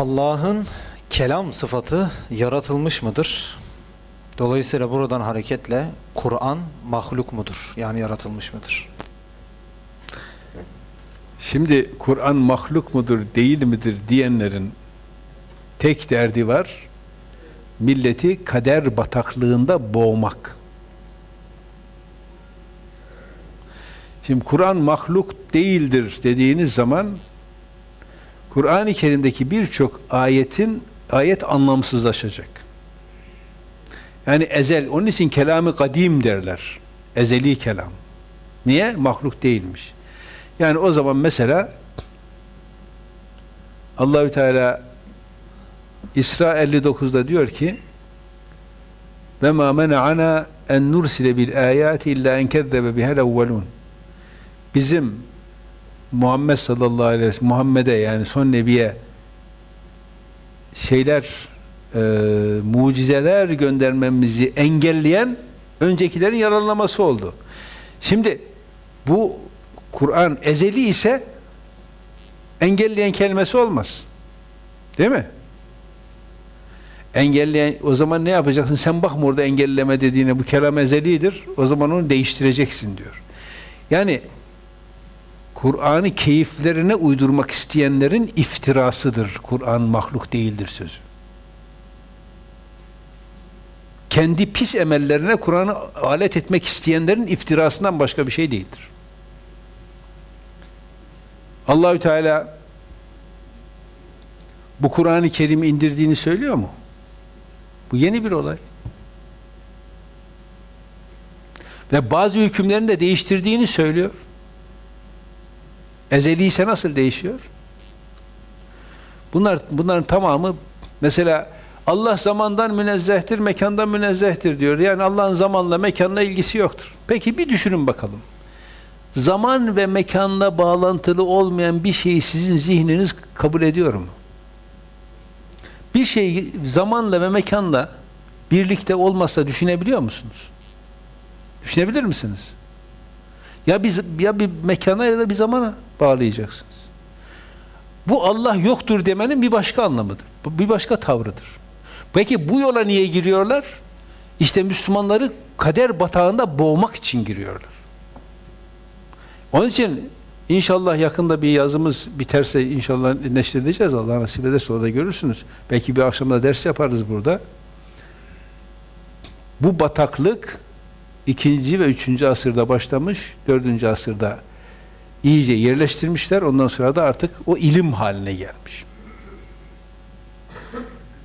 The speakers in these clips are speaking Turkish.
Allah'ın kelam sıfatı yaratılmış mıdır? Dolayısıyla buradan hareketle Kur'an mahluk mudur? Yani yaratılmış mıdır? Şimdi Kur'an mahluk mudur, değil midir diyenlerin tek derdi var. Milleti kader bataklığında boğmak. Şimdi Kur'an mahluk değildir dediğiniz zaman Kur'an-ı Kerim'deki birçok ayetin ayet anlamsızlaşacak. Yani ezel, onun için kelamı kadim derler. Ezeli kelam. Niye? Mahluk değilmiş. Yani o zaman mesela Allahü Teala İsra 59'da diyor ki ve ma mena'ana en nursile bil ayati illa en kezzebe bihel evvelun bizim Muhammed sallallahu aleyhi ve sellem Muhammed'e yani son nebiye şeyler e, mucizeler göndermemizi engelleyen öncekilerin yalanlaması oldu. Şimdi bu Kur'an ezeli ise engelleyen kelimesi olmaz. Değil mi? Engelleyen o zaman ne yapacaksın? Sen bakma orada engelleme dediğine bu kelam ezelidir. O zaman onu değiştireceksin diyor. Yani Kur'an'ı keyiflerine uydurmak isteyenlerin iftirasıdır. Kur'an mahluk değildir sözü. Kendi pis emellerine Kur'an'ı alet etmek isteyenlerin iftirasından başka bir şey değildir. Allahü Teala bu Kur'an-ı Kerim'i indirdiğini söylüyor mu? Bu yeni bir olay. Ve bazı hükümlerini de değiştirdiğini söylüyor. Ezeli ise nasıl değişiyor? Bunlar bunların tamamı mesela Allah zamandan münezzehtir, mekandan münezzehtir diyor. Yani Allah'ın zamanla mekanla ilgisi yoktur. Peki bir düşünün bakalım. Zaman ve mekanla bağlantılı olmayan bir şeyi sizin zihniniz kabul ediyor mu? Bir şey zamanla ve mekanla birlikte olmasa düşünebiliyor musunuz? Düşünebilir misiniz? Ya biz ya bir mekana ya da bir zamana bağlayacaksınız. Bu Allah yoktur demenin bir başka anlamıdır. Bir başka tavrıdır. Peki bu yola niye giriyorlar? İşte Müslümanları kader batağında boğmak için giriyorlar. Onun için inşallah yakında bir yazımız biterse inşallah neşredeceğiz. Allah nasip ederse orada görürsünüz. Belki bir akşamda ders yaparız burada. Bu bataklık ikinci ve üçüncü asırda başlamış, dördüncü asırda iyice yerleştirmişler. Ondan sonra da artık o ilim haline gelmiş.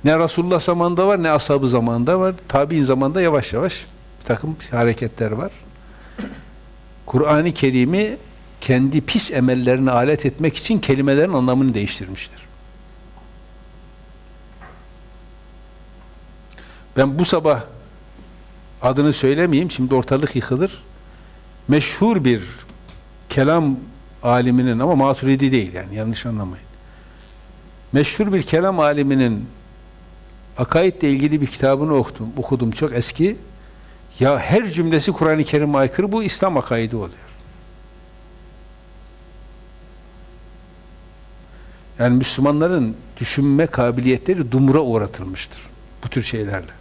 Ne Resulullah zamanında var, ne ashabı zamanında var. Tabi'in zamanında yavaş yavaş bir takım hareketler var. Kur'an-ı Kerim'i kendi pis emellerine alet etmek için kelimelerin anlamını değiştirmişler. Ben bu sabah adını söylemeyeyim, şimdi ortalık yıkılır. Meşhur bir kelam aliminin ama maturidi değil yani yanlış anlamayın. Meşhur bir kelam aliminin akaidle ilgili bir kitabını okudum, okudum çok eski. Ya her cümlesi Kur'an-ı Kerim'e aykırı bu İslam akaidi oluyor. Yani Müslümanların düşünme kabiliyetleri dumura uğratılmıştır bu tür şeylerle.